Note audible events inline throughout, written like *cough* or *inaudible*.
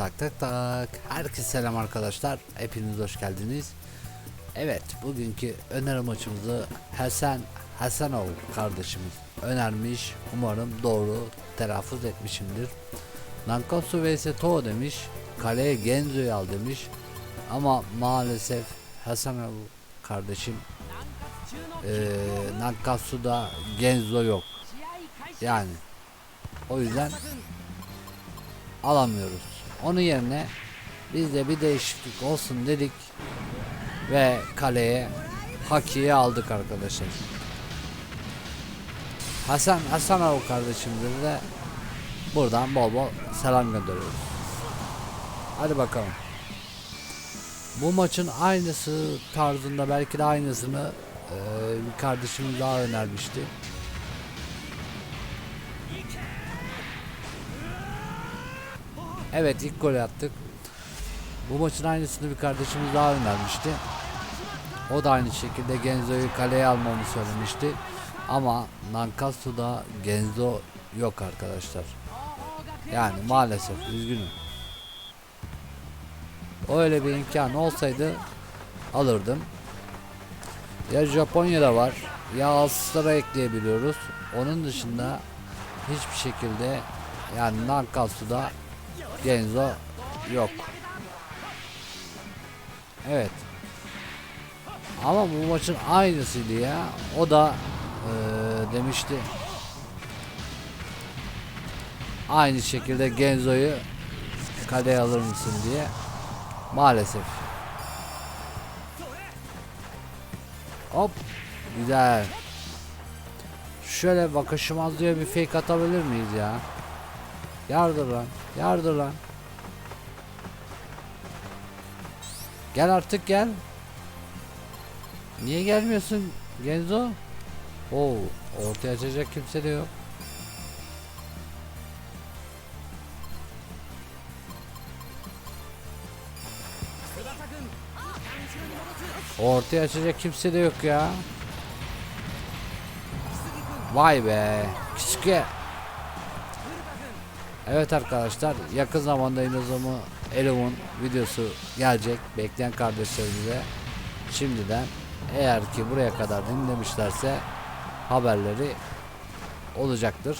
Tak tak tak. Herkese selam arkadaşlar. Hepiniz hoş geldiniz. Evet, bugünkü öneri maçımızı Hasan Hasanov kardeşimiz önermiş. Umarım doğru telaffuz etmişimdir. Nankatsu vs Toho demiş. Kaleye Genzo'yu al demiş. Ama maalesef Hasanov kardeşim eee Nankatsu'da Genzo yok. Yani o yüzden alamıyoruz. Onun yerine biz de bir değişiklik olsun dedik ve kaleye Haki'yi aldık arkadaşlar. Hasan Hasanov kardeşimize de buradan bol bol selam gönderiyoruz. Hadi bakalım. Bu maçın aynısı tarzında belki de aynısını eee, bir kardeşimiz daha önermişti. Evet ilk golü attık. Bu maçın aynısını bir kardeşimiz daha önermişti. O da aynı şekilde Genzo'yu kaleye almamı söylemişti. Ama Nankatsu'da Genzo yok arkadaşlar. Yani maalesef üzgünüm. Öyle bir imkan olsaydı alırdım. Ya Japonya'da var ya Asus'lara ekleyebiliyoruz. Onun dışında hiçbir şekilde yani Nankatsu'da Genzo yok. Evet. Ama bu maçın aynısıydı ya. O da eee, demişti. Aynı şekilde Genzo'yu kaleye alır mısın diye. Maalesef. Hop. Güzel. Şöyle bakışmaz diye bir fake atabilir miyiz ya? Yardır lan. Yardır lan. Gel artık gel. Niye gelmiyorsun Genzo? Oo, ortaya açacak kimse de yok. Ortaya açacak kimse de yok ya. Vay be. Küçük Evet arkadaşlar yakın zamanda Inazuma Eleven videosu gelecek bekleyen kardeşlerimize şimdiden eğer ki buraya kadar dinlemişlerse haberleri olacaktır.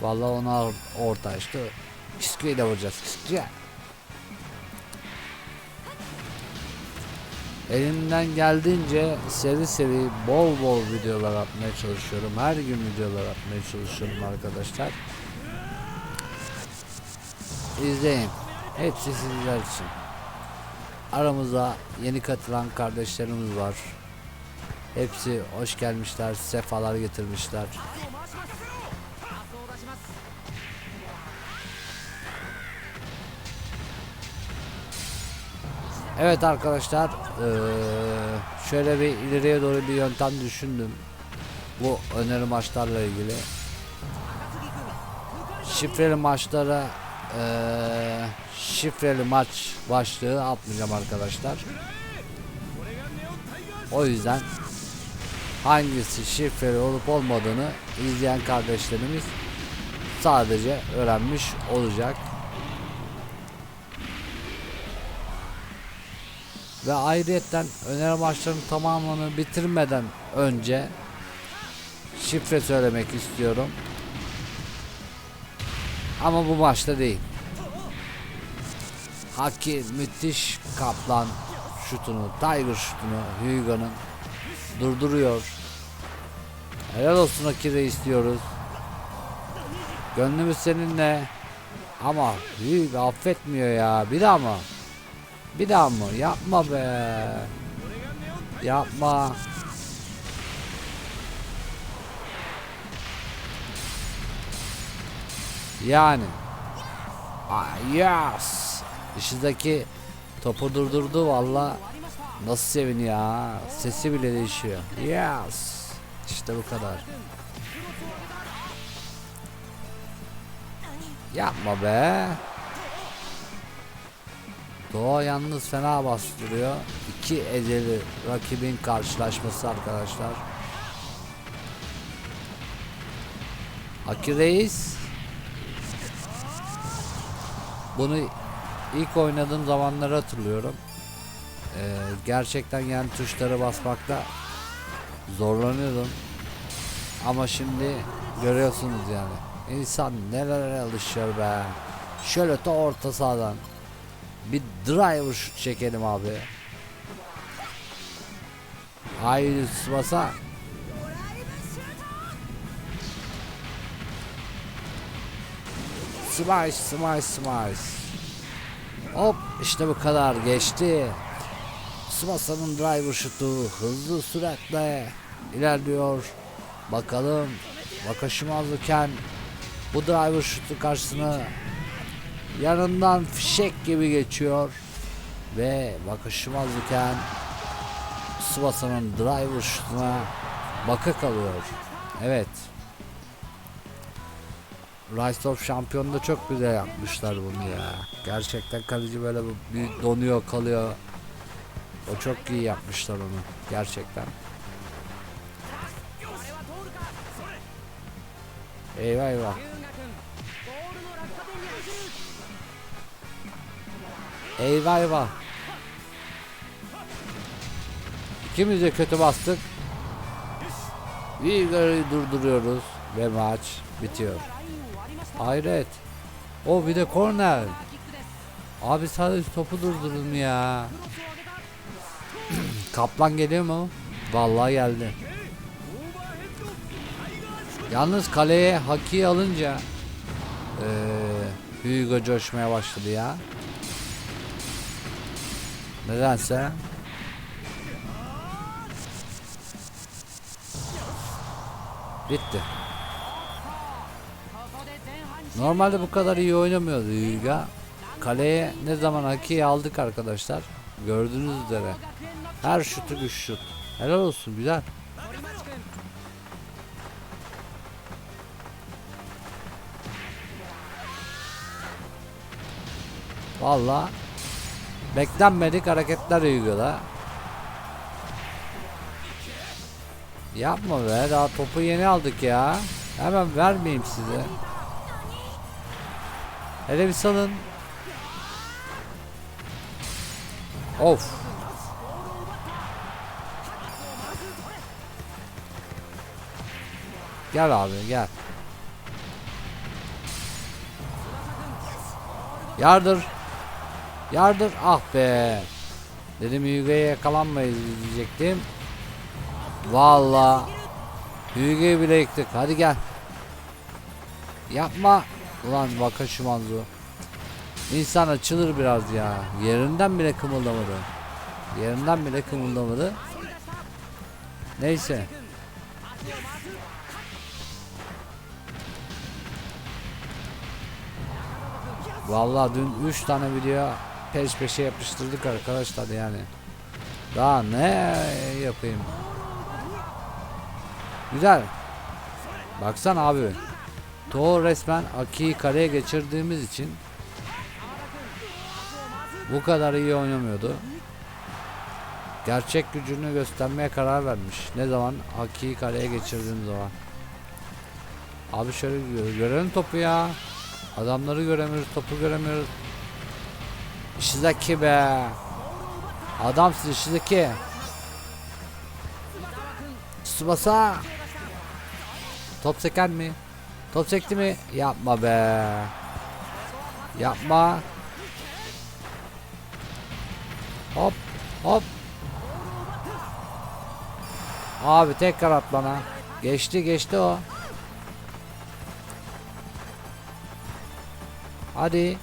Vallahi ona or- orta açtı. Kiski'yi de vuracağız. Kiski. Elimden geldiğince seri seri bol bol videolar atmaya çalışıyorum. Her gün videolar atmaya çalışıyorum arkadaşlar. İzleyin. Hepsi sizler için. Aramızda yeni katılan kardeşlerimiz var. Hepsi hoş gelmişler, sefalar getirmişler. Evet arkadaşlar, şöyle bir ileriye doğru bir yöntem düşündüm. Bu öneri maçlarla ilgili. Şifreli maçlara şifreli maç başlığı atmayacağım arkadaşlar. O yüzden hangisi şifreli olup olmadığını izleyen kardeşlerimiz sadece öğrenmiş olacak. Ve ayrıyetten öneri maçlarının tamamını bitirmeden önce şifre söylemek istiyorum. Ama bu maçta değil. Haki müthiş kaplan şutunu, Tiger şutunu Hyuga'nın durduruyor. Helal olsun Aki'de istiyoruz. Gönlümüz seninle. Ama Hyuga affetmiyor ya. Bir daha mı? Bir daha mı? Yapma be. Yapma. Yani. Ah, yes. Dışındaki topu durdurdu valla. Nasıl seviniyor ha. Sesi bile değişiyor. Yes. İşte bu kadar. Yapma be. Doğa yalnız fena bastırıyor. İki eceli rakibin karşılaşması arkadaşlar. Aki Reis Bunu ilk oynadığım zamanları hatırlıyorum. Ee, gerçekten yani tuşlara basmakta zorlanıyordum. Ama şimdi görüyorsunuz yani. İnsan nelere alışıyor be. Şöyle ta orta sahadan. Bir driver şut çekelim abi. Haydi Tsubasa. Smash smash smash. Hop işte bu kadar geçti. Tsubasa'nın driver şutu hızlı süratle ilerliyor. Bakalım Wakashimazuken bu driver şutu karşısına yanından fişek gibi geçiyor ve Wakashimazuken Tsubasa'nın driver şutuna baka kalıyor. Evet. Rise of Champion'da çok güzel yapmışlar bunu ya. Gerçekten kaleci böyle bir donuyor kalıyor. O çok iyi yapmışlar onu. Gerçekten. Eyvah eyvah. Eyvah eyvah. İkimiz de kötü bastık. Vigor'u durduruyoruz ve maç bitiyor. Hayret. O bir de korner. Abi sadece topu durdurun ya. *clears throat* Kaplan geliyor mu? Vallahi geldi. Yalnız kaleye Haki alınca eee Hugo coşmaya başladı ya. Nedense. Bitti. Normalde bu kadar iyi oynamıyordu Hugo. Kaleye ne zaman Haki'yi aldık arkadaşlar. Gördüğünüz üzere. Her şutu bir şut. Helal olsun güzel. Valla beklenmedik hareketler Hugo'da. Yapma be daha topu yeni aldık ya. Hemen vermeyeyim size. Hele bir salın. Of. Gel abi gel. Yardır. Yardır. Ah be. Dedim Hugo'ya yakalanmayız diyecektim. Valla. Hugo'yu bile yıktık. Hadi gel. Yapma. Ulan Wakashimazu. İnsan açılır biraz ya. Yerinden bile kımıldamadı. Yerinden bile kımıldamadı. Neyse. Vallahi dün 3 tane video peş peşe yapıştırdık arkadaşlar yani. Daha ne yapayım? Güzel. Baksana abi. Toho resmen Aki'yi kareye geçirdiğimiz için bu kadar iyi oynamıyordu. Gerçek gücünü göstermeye karar vermiş. Ne zaman Aki'yi kareye geçirdiğim zaman. Abi şöyle gö- görelim topu ya. Adamları göremiyoruz, topu göremiyoruz. Ishizaki be. Adamsın Ishizaki. Tsubasa. Top seken mi? Top sekti mi? Yapma be. Yapma. Hop hop. Abi tekrar at bana. Geçti geçti o. Hadi.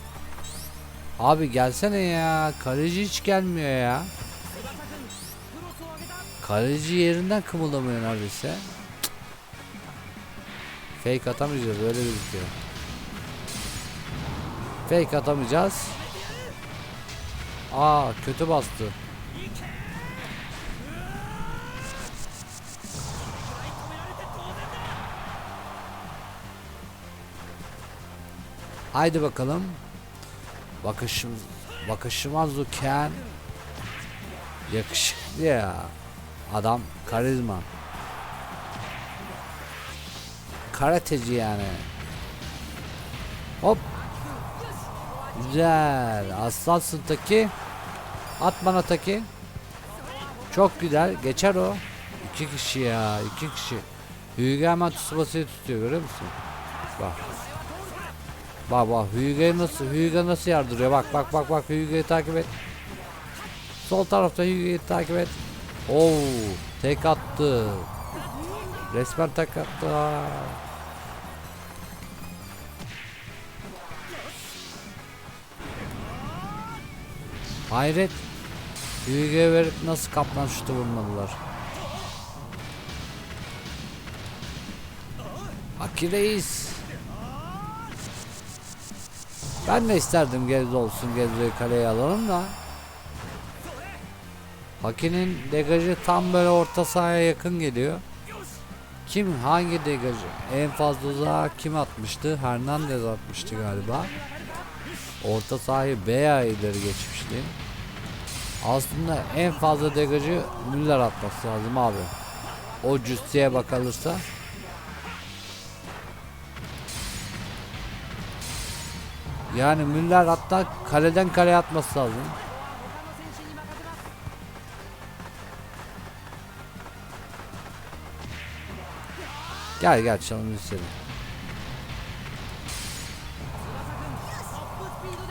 Abi gelsene ya. Kaleci hiç gelmiyor ya. Kaleci yerinden kımıldamıyor neredeyse. Fake atamayacağız öyle gözüküyor. Fake atamayacağız. Aa kötü bastı. Haydi bakalım. Bakışım bakışımaz Ken yakışıklı ya. Adam karizma. Karateci yani. Hop. Güzel. Aslansın Taki. At bana Taki. Çok güzel. Geçer o. İki kişi ya. iki kişi. Hüyge hemen Tsubasa'yı tutuyor görüyor musun? Bak. Bak bak Hüyge nasıl Hüyge nasıl yardırıyor bak bak bak bak Hüyge'yi takip et. Sol tarafta Hüyge'yi takip et. Oo tek attı. Resmen tek attı. ha. Hayret. Hüyge'ye verip nasıl kaplan şutu vurmadılar. Aki Reis. Ben de isterdim Gezde olsun Gezde'yi kaleye alalım da. Haki'nin degajı tam böyle orta sahaya yakın geliyor. Kim hangi degajı? En fazla uzağa kim atmıştı? Hernandez atmıştı galiba. Orta sahayı Bea ileri geçmişti. Aslında en fazla degajı Müller atması lazım abi. O cüsseye bakılırsa. Yani Müller hatta kaleden kaleye atması lazım. Gel gel çalın seni.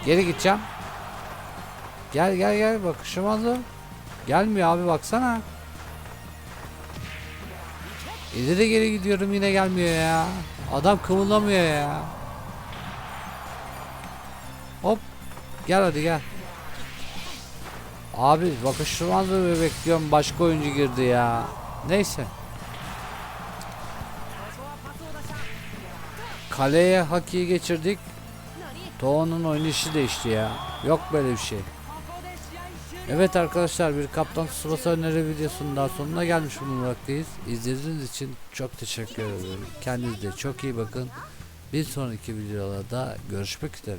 Geri gideceğim. Gel gel gel bakışmazım. Gelmiyor abi baksana. İleri geri gidiyorum yine gelmiyor ya. Adam kımıldamıyor ya. Hop. Gel hadi gel. Abi bakışmaz mı bekliyorum başka oyuncu girdi ya. Neyse. Kaleye Haki'yi geçirdik. Toğan'ın oynayışı değişti ya. Yok böyle bir şey. Evet arkadaşlar bir Kaptan Tsubasa öneri videosunun daha sonuna gelmiş bulunmaktayız. İzlediğiniz için çok teşekkür ederim. Kendinize çok iyi bakın. Bir sonraki videolarda görüşmek üzere.